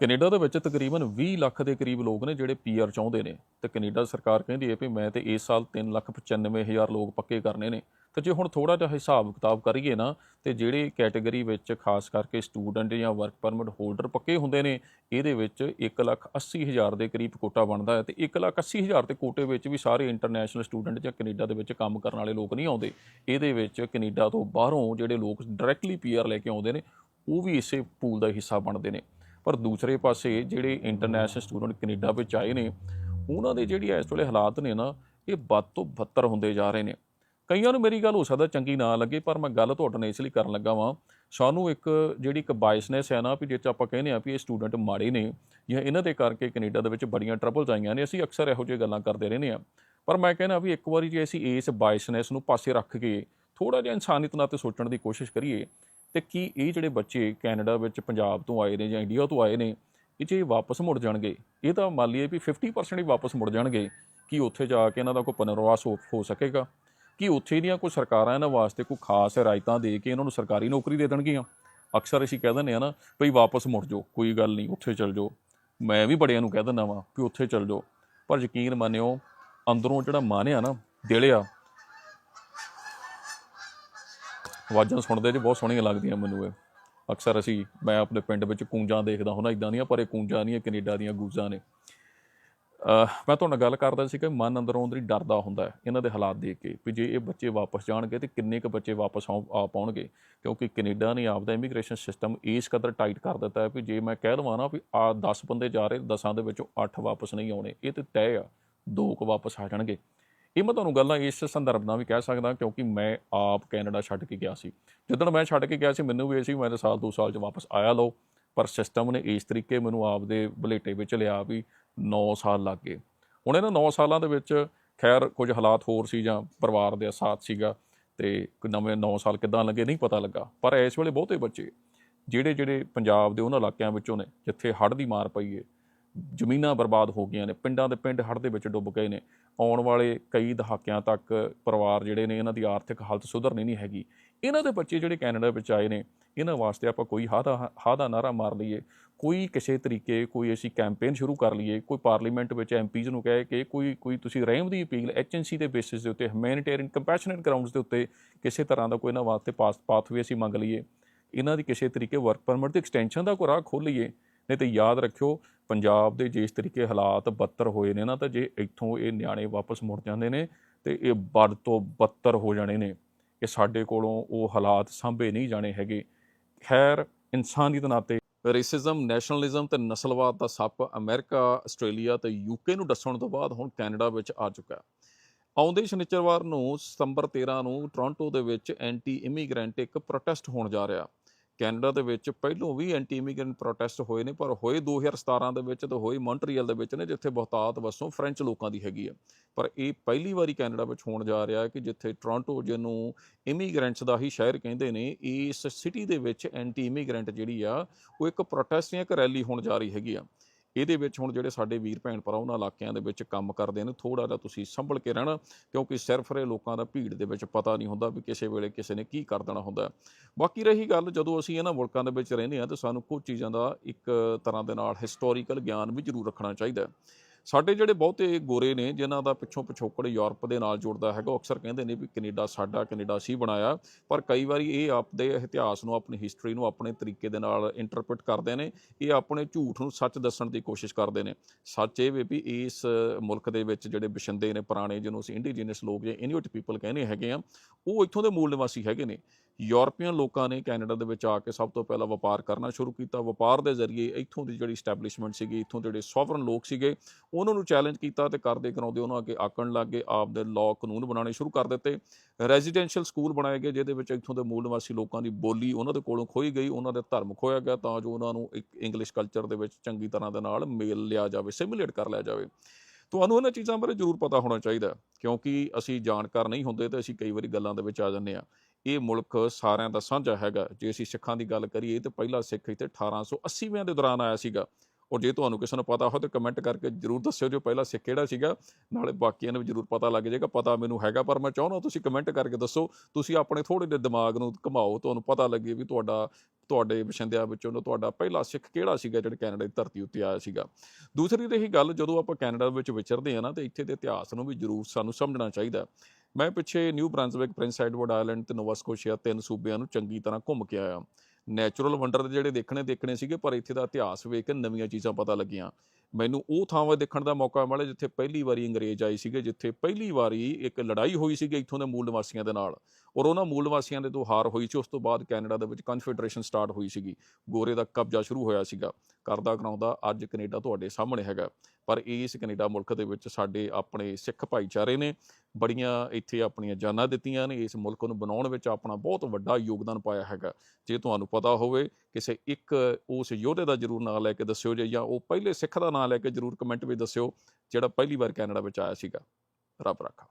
Canada ਦੇ ਵਿੱਚ ਤਕਰੀਬਨ 20 ਲੱਖ ਦੇ ਕਰੀਬ ਲੋਕ ਨੇ ਜਿਹੜੇ ਪੀਆਰ ਚਾਹੁੰਦੇ ਨੇ। ਤੇ ਕੈਨੇਡਾ ਸਰਕਾਰ ਕਹਿੰਦੀ ਹੈ ਵੀ ਮੈਂ ਤੇ ਇਸ ਸਾਲ 395000 ਲੋਕ ਪੱਕੇ ਕਰਨੇ ਨੇ। ਤੇ ਜੇ ਹੁਣ ਥੋੜਾ ਜਿਹਾ ਹਿਸਾਬ ਕਿਤਾਬ ਕਰੀਏ ਨਾ, ਤੇ ਜਿਹੜੇ ਕੈਟਾਗਰੀ ਵਿੱਚ ਖਾਸ ਕਰਕੇ ਸਟੂਡੈਂਟ ਜਾਂ ਵਰਕ ਪਰਮਿਟ ਹੋਲਡਰ ਪੱਕੇ ਹੁੰਦੇ ਨੇ, ਇਹਦੇ ਵਿੱਚ 180000 ਦੇ ਕਰੀਬ ਕੋਟਾ ਬਣਦਾ ਹੈ। ਤੇ 180000 ਦੇ ਕੋਟੇ ਵਿੱਚ ਵੀ ਸਾਰੇ ਇੰਟਰਨੈਸ਼ਨਲ ਸਟੂਡੈਂਟ ਜਾਂ ਕੈਨੇਡਾ ਦੇ ਵਿੱਚ ਕੰਮ ਕਰਨ ਵਾਲੇ ਲੋਕ ਨਹੀਂ ਆਉਂਦੇ। ਇਹਦੇ ਵਿੱਚ ਕੈਨੇਡਾ ਤੋਂ ਬਾਹਰੋਂ ਜਿਹੜੇ ਲੋਕ ਡਾਇਰੈਕਟਲੀ ਪੀਆਰ ਲੈ ਕੇ ਆਉਂਦੇ ਨੇ, ਉਹ ਵੀ ਇਸੇ ਪੂਲ ਦਾ ਹਿੱਸਾ ਬਣਦੇ ਨੇ। ਪਰ ਦੂਸਰੇ ਪਾਸੇ ਜਿਹੜੇ ਇੰਟਰਨੈਸ਼ਨਲ ਸਟੂਡੈਂਟ ਕੈਨੇਡਾ ਵਿੱਚ ਆਏ ਨੇ, ਉਹਨਾਂ ਦੇ ਜਿਹੜੀ ਇਸ ਵੇਲੇ ਹਾਲਾਤ ਨੇ ਨਾ, ਇਹ ਵੱਧ ਤੋਂ ਬੱਤਰ ਹੁੰਦੇ ਜਾ ਰਹੇ ਨੇ। ਕਈਆਂ ਨੂੰ ਮੇਰੀ ਗੱਲ ਹੋ ਸਕਦਾ ਚੰਗੀ ਨਾ ਲੱਗੇ, ਪਰ ਮੈਂ ਗੱਲ ਤੁਹਾਡੇ ਨਾਲ ਇਸ ਲਈ ਕਰਨ ਲੱਗਾ ਵਾਂ। ਸਾਨੂੰ ਇੱਕ ਜਿਹੜੀ ਇੱਕ ਬਾਇਸਨੈਸ ਹੈ ਨਾ, ਵੀ ਜੇ ਆਪਾਂ ਕਹਿੰਦੇ ਆ ਵੀ ਇਹ ਸਟੂਡੈਂਟ ਮਾੜੇ ਨੇ, ਜਾਂ ਇਹਨਾਂ ਦੇ ਕਰਕੇ ਕੈਨੇਡਾ ਦੇ ਵਿੱਚ ਬੜੀਆਂ ਟਰਬਲਸ ਆਈਆਂ ਨੇ, ਅਸੀਂ ਅਕਸਰ ਇਹੋ ਜਿਹੇ ਗੱਲਾਂ ਕਰਦੇ ਰਹਿੰਦੇ ਆ ਪਰ ਮੈਂ ਕਹਿੰਦਾ ਵੀ ਇੱਕ ਵਾਰੀ ਜੇ ਅਸੀਂ ਇਸ ਬਾਇਸਨੈਸ ਨੂੰ ਪਾਸੇ ਰੱਖ ਕੇ ਥੋੜਾ ਜਿਹਾ ਇਨਸਾਨੀਅਤ ਨਾਲ ਤੇ ਸੋਚਣ ਦੀ ਕੋਸ਼ਿਸ਼ ਕਰੀਏ ਤੇ ਕੀ ਇਹ ਜਿਹੜੇ ਬੱਚੇ ਕੈਨੇਡਾ ਵਿੱਚ ਪੰਜਾਬ ਤੋਂ ਆਏ ਨੇ ਜਾਂ ਇੰਡੀਆ ਤੋਂ ਆਏ ਨੇ, ਇਹ ਜੇ ਵਾਪਸ ਮੁੜ ਜਾਣਗੇ, ਇਹ ਤਾਂ ਮੰਨ ਲਈਏ ਵੀ 50% ਹੀ ਵਾਪਸ ਮੁੜ ਜਾਣਗੇ, ਕੀ ਉੱਥੇ ਜਾ ਕੇ ਇਹਨਾਂ ਦਾ ਕੋਈ ਪੁਨਰਵਾਸ ਹੋ ਹੋ ਸਕੇਗਾ? ਕੀ ਉੱਥੇ ਦੀਆਂ ਕੋਈ ਸਰਕਾਰਾਂ ਇਹਨਾਂ ਵਾਸਤੇ ਕੋਈ ਖਾਸ ਹਦਾਇਤਾਂ ਦੇ ਕੇ ਇਹਨਾਂ ਨੂੰ ਸਰਕਾਰੀ ਨੌਕਰੀ ਦੇ ਦੇਣਗੀਆਂ? ਅਕਸਰ ਅਸੀਂ ਕਹਿ ਦਿੰਦੇ ਆ ਨਾ, ਭਈ ਵਾਪਸ ਮੁੜ ਜਾਓ, ਕੋਈ ਗੱਲ ਨਹੀਂ, ਉੱਥੇ ਚਲ ਜਾਓ। ਮੈਂ ਵੀ ਬੜਿਆਂ ਨੂੰ ਕਹਿ ਦਿੰਦਾ ਵਾਂ ਕਿ ਉੱਥੇ ਚਲ ਜਾਓ। ਪਰ ਯਕੀਨ ਮੰਨਿਓ, ਅੰਦਰੋਂ ਜਿਹੜਾ ਮਨ ਆ ਨਾ, ਦਿਲ ਆ ਆਵਾਜ਼ਾਂ ਸੁਣਦੇ ਜੀ, ਬਹੁਤ ਸੋਹਣੀਆਂ ਲੱਗਦੀਆਂ ਮੈਨੂੰ ਇਹ। ਅਕਸਰ ਅਸੀਂ, ਮੈਂ ਆਪਣੇ ਪਿੰਡ ਵਿੱਚ ਕੂੰਜਾਂ ਦੇਖਦਾ ਹੁੰਦਾ ਇਦਾਂ ਦੀਆਂ, ਪਰ ਇਹ ਕੂੰਜਾਂ ਨਹੀਂ, ਇਹ ਕੈਨੇਡਾ ਦੀਆਂ ਗੂਜਾਂ ਨੇ। ਮੈਂ ਤੁਹਾਨੂੰ ਗੱਲ ਕਰਦਾ ਸੀ ਕਿ ਮਨ ਅੰਦਰੋਂ ਅੰਦਰ ਹੀ ਡਰਦਾ ਹੁੰਦਾ ਇਹਨਾਂ ਦੇ ਹਾਲਾਤ ਦੇਖ ਕੇ, ਵੀ ਜੇ ਇਹ ਬੱਚੇ ਵਾਪਸ ਜਾਣਗੇ ਤੇ ਕਿੰਨੇ ਕੁ ਬੱਚੇ ਵਾਪਸ ਆਉ- ਆ ਪਾਉਣਗੇ? ਕਿਉਂਕਿ ਕੈਨੇਡਾ ਨੇ ਆਪਦਾ ਇਮੀਗ੍ਰੇਸ਼ਨ ਸਿਸਟਮ ਇਸ ਕਦਰ ਟਾਈਟ ਕਰ ਦਿੱਤਾ ਹੈ, ਵੀ ਜੇ ਮੈਂ ਕਹਿ ਦਵਾਂ ਨਾ ਵੀ ਆ 10 ਬੰਦੇ ਜਾ ਰਹੇ 10ਾਂ ਦੇ ਵਿੱਚੋਂ 8 ਵਾਪਸ ਨਹੀਂ ਆਉਣੇ, ਇਹ ਤੇ ਤੈਅ ਆ, ਦੋ ਕੁ ਵਾਪਸ ਆ ਜਾਣਗੇ। ਇਹ ਮੈਂ ਤੁਹਾਨੂੰ ਗੱਲਾਂ ਇਸ ਸੰਦਰਭ ਨਾਲ ਵੀ ਕਹਿ ਸਕਦਾ ਕਿਉਂਕਿ ਮੈਂ ਆਪ ਕੈਨੇਡਾ ਛੱਡ ਕੇ ਗਿਆ ਸੀ। ਜਦੋਂ ਮੈਂ ਛੱਡ ਕੇ ਗਿਆ ਸੀ, ਮੈਨੂੰ ਵੀ ਇਹ ਸੀ ਮੈਂ ਤਾਂ ਸਾਲ ਦੋ ਸਾਲ ਚ ਵਾਪਸ ਆਇਆ ਲਓ। ਪਰ ਸਿਸਟਮ ਨੇ ਇਸ ਤਰੀਕੇ ਮੈਨੂੰ ਆਪ ਦੇ ਬਲੇਟੇ ਵਿੱਚ ਲਿਆ ਵੀ 9 ਸਾਲ ਲੱਗ ਗਏ। ਹੁਣ ਇਹਨਾਂ 9 ਸਾਲਾਂ ਦੇ ਵਿੱਚ ਖੈਰ ਕੁਝ ਹਾਲਾਤ ਹੋਰ ਸੀ ਜਾਂ ਪਰਿਵਾਰ ਦੇ ਸਾਥ ਸੀਗਾ ਤੇ ਨਵੇਂ 9 ਸਾਲ ਕਿੱਦਾਂ ਲੱਗੇ ਨਹੀਂ ਪਤਾ ਲੱਗਾ। ਪਰ ਇਸ ਵੇਲੇ ਬਹੁਤੇ ਬੱਚੇ ਜਿਹੜੇ ਜਿਹੜੇ ਪੰਜਾਬ ਦੇ ਉਹਨਾਂ ਇਲਾਕਿਆਂ ਵਿੱਚੋਂ ਨੇ, ਜਿੱਥੇ ਹੜ੍ਹ ਦੀ ਮਾਰ ਪਈ ਏ ਜ਼ਮੀਨਾਂ ਬਰਬਾਦ ਹੋ ਗਈਆਂ ਨੇ, ਪਿੰਡਾਂ ਦੇ ਪਿੰਡ ਹੜ੍ਹ ਦੇ ਵਿੱਚ ਡੁੱਬ ਗਏ ਨੇ। ਆਉਣ ਵਾਲੇ ਕਈ ਦਹਾਕਿਆਂ ਤੱਕ ਪਰਿਵਾਰ ਜਿਹੜੇ ਨੇ, ਇਹਨਾਂ ਦੀ ਆਰਥਿਕ ਹਾਲਤ ਸੁਧਰਨੀ ਨਹੀਂ ਹੈਗੀ। ਇਹਨਾਂ ਦੇ ਬੱਚੇ ਜਿਹੜੇ ਕੈਨੇਡਾ ਵਿੱਚ ਆਏ ਨੇ, ਇਹਨਾਂ ਵਾਸਤੇ ਆਪਾਂ ਕੋਈ ਹਾਂ ਦਾ ਹਾਂ ਦਾ ਨਾਰਾ ਮਾਰ ਲਈਏ। ਕੋਈ ਕਿਸੇ ਤਰੀਕੇ ਕੋਈ ਅਸੀਂ ਕੈਂਪੇਨ ਸ਼ੁਰੂ ਕਰ ਲਈਏ, ਕੋਈ ਪਾਰਲੀਮੈਂਟ ਵਿੱਚ ਐਮਪੀਜ਼ ਨੂੰ ਕਹੇ ਕਿ ਕੋਈ ਕੋਈ ਤੁਸੀਂ ਰਹਿਮ ਦੀ ਅਪੀਲ ਐਚਐਨਸੀ ਦੇ ਬੇਸਿਸ ਦੇ ਉੱਤੇ ਹਿਊਮੈਨਿਟੇਰੀਅਨ ਕੰਪੈਸ਼ਨਟ ਗਰਾਊਂਡਸ ਦੇ ਉੱਤੇ ਕਿਸੇ ਤਰ੍ਹਾਂ ਦਾ ਕੋਈ ਇਹਨਾਂ ਵਾਸਤੇ ਪਾਸ ਪਾਥਵੇ ਅਸੀਂ ਮੰਗ ਲਈਏ। ਇਹਨਾਂ ਦੀ ਕਿਸੇ ਤਰੀਕੇ ਵਰਕ ਪਰਮਿਟ ਦੀ ਐਕਸਟੈਂਸ਼ਨ ਦਾ ਕੋਈ ਰਾਹ ਖੋਲ੍ਹੀਏ ਨਹੀਂ ਤੇ ਯਾਦ ਰੱਖਿਓ ਪੰਜਾਬ ਦੇ ਜਿਸ ਤਰੀਕੇ ਹਾਲਾਤ ਬੱਤਰ ਹੋਏ ਨੇ ਨਾ, ਤਾਂ ਜੇ ਇੱਥੋਂ ਇਹ ਨਿਆਣੇ ਵਾਪਸ ਮੁੜ ਜਾਂਦੇ ਨੇ, ਤੇ ਇਹ ਵੱਧ ਤੋਂ ਬੱਤਰ ਹੋ ਜਾਣੇ ਨੇ ਕਿ ਸਾਡੇ ਕੋਲੋਂ ਉਹ ਹਾਲਾਤ ਸਾਂਭੇ ਨਹੀਂ ਜਾਣੇ ਹੈਗੇ। ਖੈਰ ਇਨਸਾਨੀਅਤ ਨਾਤੇ ਰੇਸਿਜ਼ਮ, ਨੈਸ਼ਨਲਿਜ਼ਮ ਤੇ ਨਸਲਵਾਦ ਦਾ ਸੱਪ ਅਮਰੀਕਾ, ਆਸਟ੍ਰੇਲੀਆ ਤੇ ਯੂਕੇ ਨੂੰ ਡਸਣ ਤੋਂ ਬਾਅਦ ਹੁਣ ਕੈਨੇਡਾ ਵਿੱਚ ਆ ਚੁੱਕਾ। ਆਉਂਦੇ ਸ਼ਨੀਚਰਵਾਰ ਨੂੰ ਸਤੰਬਰ 13 ਨੂੰ ਟੋਰਾਂਟੋ ਦੇ ਵਿੱਚ ਐਂਟੀ ਇਮੀਗ੍ਰੈਂਟ ਇੱਕ ਪ੍ਰੋਟੈਸਟ ਹੋਣ ਜਾ ਰਿਹਾ। ਕੈਨੇਡਾ ਦੇ ਵਿੱਚ ਪਹਿਲੋਂ ਵੀ ਐਂਟੀ ਇਮੀਗ੍ਰੈਂਟ ਪ੍ਰੋਟੈਸਟ ਹੋਏ ਨੇ, ਪਰ ਹੋਏ 2017 ਦੇ ਵਿੱਚ ਤੇ ਹੋਏ ਮੌਂਟਰੀਅਲ ਦੇ ਵਿੱਚ ਨੇ, ਜਿੱਥੇ ਬਹੁਤਾਤ ਵਸੋਂ ਫ੍ਰੈਂਚ ਲੋਕਾਂ ਦੀ ਹੈਗੀ ਆ। ਪਰ ਇਹ ਪਹਿਲੀ ਵਾਰੀ ਕੈਨੇਡਾ ਵਿੱਚ ਹੋਣ ਜਾ ਰਿਹਾ ਹੈ ਕਿ ਜਿੱਥੇ ਟੋਰਾਂਟੋ, ਜਿਹਨੂੰ ਇਮੀਗ੍ਰੈਂਟਸ ਦਾ ਹੀ ਸ਼ਹਿਰ ਕਹਿੰਦੇ ਨੇ, ਇਸ ਸਿਟੀ ਦੇ ਵਿੱਚ ਐਂਟੀ ਇਮੀਗ੍ਰੈਂਟ ਜਿਹੜੀ ਆ, ਉਹ ਇੱਕ ਪ੍ਰੋਟੈਸਟ ਜਾਂ ਇੱਕ ਰੈਲੀ ਹੋਣ ਜਾ ਰਹੀ ਹੈਗੀ ਆ। ਇਹਦੇ ਵਿੱਚ ਹੁਣ ਜਿਹੜੇ ਸਾਡੇ ਵੀਰ ਭੈਣ ਭਰਾ ਉਹਨਾਂ ਇਲਾਕਿਆਂ ਦੇ ਵਿੱਚ ਕੰਮ ਕਰਦੇ ਨੇ ਥੋੜਾ ਜਿਹਾ ਤੁਸੀਂ ਸੰਭਲ ਕੇ ਰਹਿਣਾ, ਕਿਉਂਕਿ ਸਿਰਫ ਇਹ ਲੋਕਾਂ ਦਾ ਭੀੜ ਦੇ ਵਿੱਚ ਪਤਾ ਨਹੀਂ ਹੁੰਦਾ ਵੀ ਕਿਸੇ ਵੇਲੇ ਕਿਸੇ ਨੇ ਕੀ ਕਰ ਦੇਣਾ ਹੁੰਦਾ। ਬਾਕੀ ਰਹੀ ਗੱਲ, ਜਦੋਂ ਅਸੀਂ ਇਹਨਾਂ ਮੁਲਕਾਂ ਦੇ ਵਿੱਚ ਰਹਿੰਦੇ ਹਾਂ, ਤਾਂ ਸਾਨੂੰ ਕੁਝ ਚੀਜ਼ਾਂ ਦਾ ਇੱਕ ਤਰ੍ਹਾਂ ਦੇ ਨਾਲ ਹਿਸਟੋਰੀਕਲ ਗਿਆਨ ਵੀ ਜ਼ਰੂਰ ਰੱਖਣਾ ਚਾਹੀਦਾ ਸਾਡੇ ਜਿਹੜੇ ਬਹੁਤੇ ਗੋਰੇ ਨੇ, ਜਿਨ੍ਹਾਂ ਦਾ ਪਿੱਛੋਂ ਪਿਛੋਕੜ ਯੂਰਪ ਦੇ ਨਾਲ ਜੁੜਦਾ ਹੈਗਾ, ਉਹ ਅਕਸਰ ਕਹਿੰਦੇ ਨੇ ਵੀ ਕੈਨੇਡਾ ਸਾਡਾ, ਕੈਨੇਡਾ ਸੀ ਬਣਾਇਆ। ਪਰ ਕਈ ਵਾਰੀ ਇਹ ਆਪਦੇ ਇਤਿਹਾਸ ਨੂੰ, ਆਪਣੀ ਹਿਸਟਰੀ ਨੂੰ ਆਪਣੇ ਤਰੀਕੇ ਦੇ ਨਾਲ ਇੰਟਰਪ੍ਰੀਟ ਕਰਦੇ ਨੇ। ਇਹ ਆਪਣੇ ਝੂਠ ਨੂੰ ਸੱਚ ਦੱਸਣ ਦੀ ਕੋਸ਼ਿਸ਼ ਕਰਦੇ ਨੇ। ਸੱਚ ਇਹ ਵੀ ਇਸ ਮੁਲਕ ਦੇ ਵਿੱਚ ਜਿਹੜੇ ਬਸ਼ਿੰਦੇ ਨੇ, ਪੁਰਾਣੇ ਜਿਹਨੂੰ ਅਸੀਂ ਇੰਡੀਜੀਨਸ ਲੋਕ ਜਾਂ ਇਨਿਊਟ ਪੀਪਲ ਕਹਿੰਦੇ ਹੈਗੇ ਆ, ਉਹ ਇੱਥੋਂ ਦੇ ਮੂਲ ਨਿਵਾਸੀ ਹੈਗੇ ਨੇ। ਯੂਰਪੀਅਨ ਲੋਕਾਂ ਨੇ ਕੈਨੇਡਾ ਦੇ ਵਿੱਚ ਆ ਕੇ ਸਭ ਤੋਂ ਪਹਿਲਾਂ ਵਪਾਰ ਕਰਨਾ ਸ਼ੁਰੂ ਕੀਤਾ। ਵਪਾਰ ਦੇ ਜ਼ਰੀਏ ਇੱਥੋਂ ਦੀ ਜਿਹੜੀ ਸਟੈਬਲਿਸ਼ਮੈਂਟ ਸੀਗੀ, ਇੱਥੋਂ ਦੇ ਜਿਹੜੇ ਸੋਵਰਨ ਲੋਕ ਸੀਗੇ, ਉਹਨਾਂ ਨੂੰ ਚੈਲੰਜ ਕੀਤਾ ਤੇ ਕਰਦੇ ਕਰਾਉਂਦੇ ਉਹਨਾਂ ਅੱਗੇ ਆਕਣ ਲੱਗ ਗਏ, ਆਪ ਦੇ ਲਾਅ ਕਾਨੂੰਨ ਬਣਾਉਣੇ ਸ਼ੁਰੂ ਕਰ ਦਿੱਤੇ। ਰੈਜ਼ੀਡੈਂਸ਼ੀਅਲ ਸਕੂਲ ਬਣਾਏ ਗਏ, ਜਿਹਦੇ ਵਿੱਚ ਇੱਥੋਂ ਦੇ ਮੂਲ ਨਿਵਾਸੀ ਲੋਕਾਂ ਦੀ ਬੋਲੀ ਉਹਨਾਂ ਦੇ ਕੋਲੋਂ ਖੋਈ ਗਈ, ਉਹਨਾਂ ਦੇ ਧਰਮ ਖੋਇਆ ਗਿਆ ਤਾਂ ਜੋ ਉਹਨਾਂ ਨੂੰ ਇੱਕ ਇੰਗਲਿਸ਼ ਕਲਚਰ ਦੇ ਵਿੱਚ ਚੰਗੀ ਤਰ੍ਹਾਂ ਦੇ ਨਾਲ ਮੇਲ ਲਿਆ ਜਾਵੇ ਸਿਮੂਲੇਟ ਕਰ ਲਿਆ ਜਾਵੇ। ਤੁਹਾਨੂੰ ਇਹਨਾਂ ਚੀਜ਼ਾਂ ਬਾਰੇ ਜ਼ਰੂਰ ਪਤਾ ਹੋਣਾ ਚਾਹੀਦਾ ਕਿਉਂਕਿ ਅਸੀਂ ਜਾਣਕਾਰ ਨਹੀਂ ਹੁੰਦੇ ਤੇ ਅਸੀਂ ਕਈ ਵਾਰੀ ਗੱਲਾਂ ਦੇ ਵਿੱਚ ਆ ਜਾਂਦੇ ਆ ਇਹ ਮੁਲਕ ਸਾਰਿਆਂ ਦਾ ਸਾਂਝਾ ਹੈਗਾ। ਜੇ ਅਸੀਂ ਸਿੱਖਾਂ ਦੀ ਗੱਲ ਕਰੀਏ ਤਾਂ ਪਹਿਲਾ ਸਿੱਖ ਇੱਥੇ 1880ਵਿਆਂ ਦੇ ਦੌਰਾਨ ਆਇਆ ਸੀਗਾ। ਔਰ ਜੇ ਤੁਹਾਨੂੰ ਕਿਸੇ ਨੂੰ ਪਤਾ ਹੋ ਤਾਂ ਕਮੈਂਟ ਕਰਕੇ ਜਰੂਰ ਦੱਸਿਓ ਜੋ ਪਹਿਲਾ ਸਿੱਖ ਕਿਹੜਾ ਸੀਗਾ। ਨਾਲੇ ਬਾਕੀਆਂ ਨੂੰ ਵੀ ਜਰੂਰ ਪਤਾ ਲੱਗ ਜਾਏਗਾ, ਪਤਾ ਮੈਨੂੰ ਹੈਗਾ ਪਰ ਮੈਂ ਚਾਹੁੰਦਾ ਤੁਸੀਂ ਕਮੈਂਟ ਕਰਕੇ ਦੱਸੋ। ਤੁਸੀਂ ਆਪਣੇ ਥੋੜੇ ਜਿਹੇ ਦਿਮਾਗ ਨੂੰ ਘਮਾਓ, ਤੁਹਾਨੂੰ ਪਤਾ ਲੱਗੇ ਵੀ ਤੁਹਾਡਾ, ਤੁਹਾਡੇ ਵਸਿੰਦਿਆਂ ਵਿੱਚੋਂ ਤੁਹਾਡਾ ਪਹਿਲਾ ਸਿੱਖ ਕਿਹੜਾ ਸੀਗਾ ਜਿਹੜਾ ਕੈਨੇਡਾ ਦੀ ਧਰਤੀ ਉੱਤੇ ਆਇਆ ਸੀਗਾ। ਦੂਸਰੀ ਰਹੀ ਗੱਲ, ਜਦੋਂ ਆਪਾਂ ਕੈਨੇਡਾ ਵਿੱਚ ਵਿਚਰਦੇ ਆ ਨਾ, ਤੇ ਇੱਥੇ ਦੇ ਇਤਿਹਾਸ ਨੂੰ ਵੀ ਜਰੂਰ ਸਾਨੂੰ ਸਮਝਣਾ ਚਾਹੀਦਾ। ਮੈਂ ਪਿੱਛੇ New Brunswick Prince Edward Island ਤੇ ਨੋਵਾ ਸਕੋਸ਼ੀਆ ਤਿੰਨ ਸੂਬਿਆਂ ਨੂੰ ਚੰਗੀ ਤਰ੍ਹਾਂ ਘੁੰਮ ਕੇ ਆਇਆ। ਨੈਚੁਰਲ ਵੰਡਰ ਦੇ ਜਿਹੜੇ ਦੇਖਣੇ ਦੇਖਣੇ ਸੀਗੇ, ਪਰ ਇੱਥੇ ਦਾ ਇਤਿਹਾਸ ਵੇਖ ਕੇ ਨਵੀਆਂ ਚੀਜ਼ਾਂ ਪਤਾ ਲੱਗੀਆਂ। ਮੈਨੂੰ ਉਹ ਥਾਵਾਂ ਦੇਖਣ ਦਾ ਮੌਕਾ ਮਿਲਿਆ ਜਿੱਥੇ ਪਹਿਲੀ ਵਾਰੀ ਅੰਗਰੇਜ਼ ਆਏ ਸੀਗੇ, ਜਿੱਥੇ ਪਹਿਲੀ ਵਾਰੀ ਇੱਕ ਲੜਾਈ ਹੋਈ ਸੀਗੀ ਇੱਥੋਂ ਦੇ ਮੂਲ ਨਿਵਾਸੀਆਂ ਦੇ ਨਾਲ। ਔਰ ਉਹਨਾਂ ਮੂਲ ਨਿਵਾਸੀਆਂ ਦੇ ਤੋਂ ਹਾਰ ਹੋਈ ਸੀ, ਉਸ ਤੋਂ ਬਾਅਦ ਕੈਨੇਡਾ ਦੇ ਵਿੱਚ ਕਨਫੈਡਰੇਸ਼ਨ ਸਟਾਰਟ ਹੋਈ ਸੀਗੀ। ਗੋਰੇ ਦਾ ਕਬਜ਼ਾ ਸ਼ੁਰੂ ਹੋਇਆ ਸੀਗਾ। ਕਰਦਾ ਕਰਾਉਂਦਾ ਅੱਜ ਕੈਨੇਡਾ ਤੁਹਾਡੇ ਸਾਹਮਣੇ ਹੈਗਾ। ਪਰ ਇਸ ਕੈਨੇਡਾ ਮੁਲਕ ਦੇ ਵਿੱਚ ਸਾਡੇ ਆਪਣੇ ਸਿੱਖ ਭਾਈਚਾਰੇ ਨੇ ਬੜੀਆਂ ਇੱਥੇ ਆਪਣੀਆਂ ਜਾਨਾਂ ਦਿੱਤੀਆਂ ਨੇ। ਇਸ ਮੁਲਕ ਨੂੰ ਬਣਾਉਣ ਵਿੱਚ ਆਪਣਾ ਬਹੁਤ ਵੱਡਾ ਯੋਗਦਾਨ ਪਾਇਆ ਹੈਗਾ। ਜੇ ਤੁਹਾਨੂੰ ਪਤਾ ਹੋਵੇ, ਕਿਸੇ ਇੱਕ ਉਸ ਯੋਧੇ ਦਾ ਜਰੂਰ ਨਾਂ ਲੈ ਕੇ ਦੱਸਿਓ ਜੇ ਜਾਂ ਉਹ ਪਹਿਲੇ ਸਿੱਖ ਦਾ ਨਾਂ ਲੈ ਕੇ ਜਰੂਰ ਕਮੈਂਟ ਵਿੱਚ ਦੱਸਿਓ, ਜਿਹੜਾ ਪਹਿਲੀ ਵਾਰ ਕੈਨੇਡਾ ਵਿੱਚ ਆਇਆ ਸੀਗਾ। ਰੱਬ ਰੱਖਾ।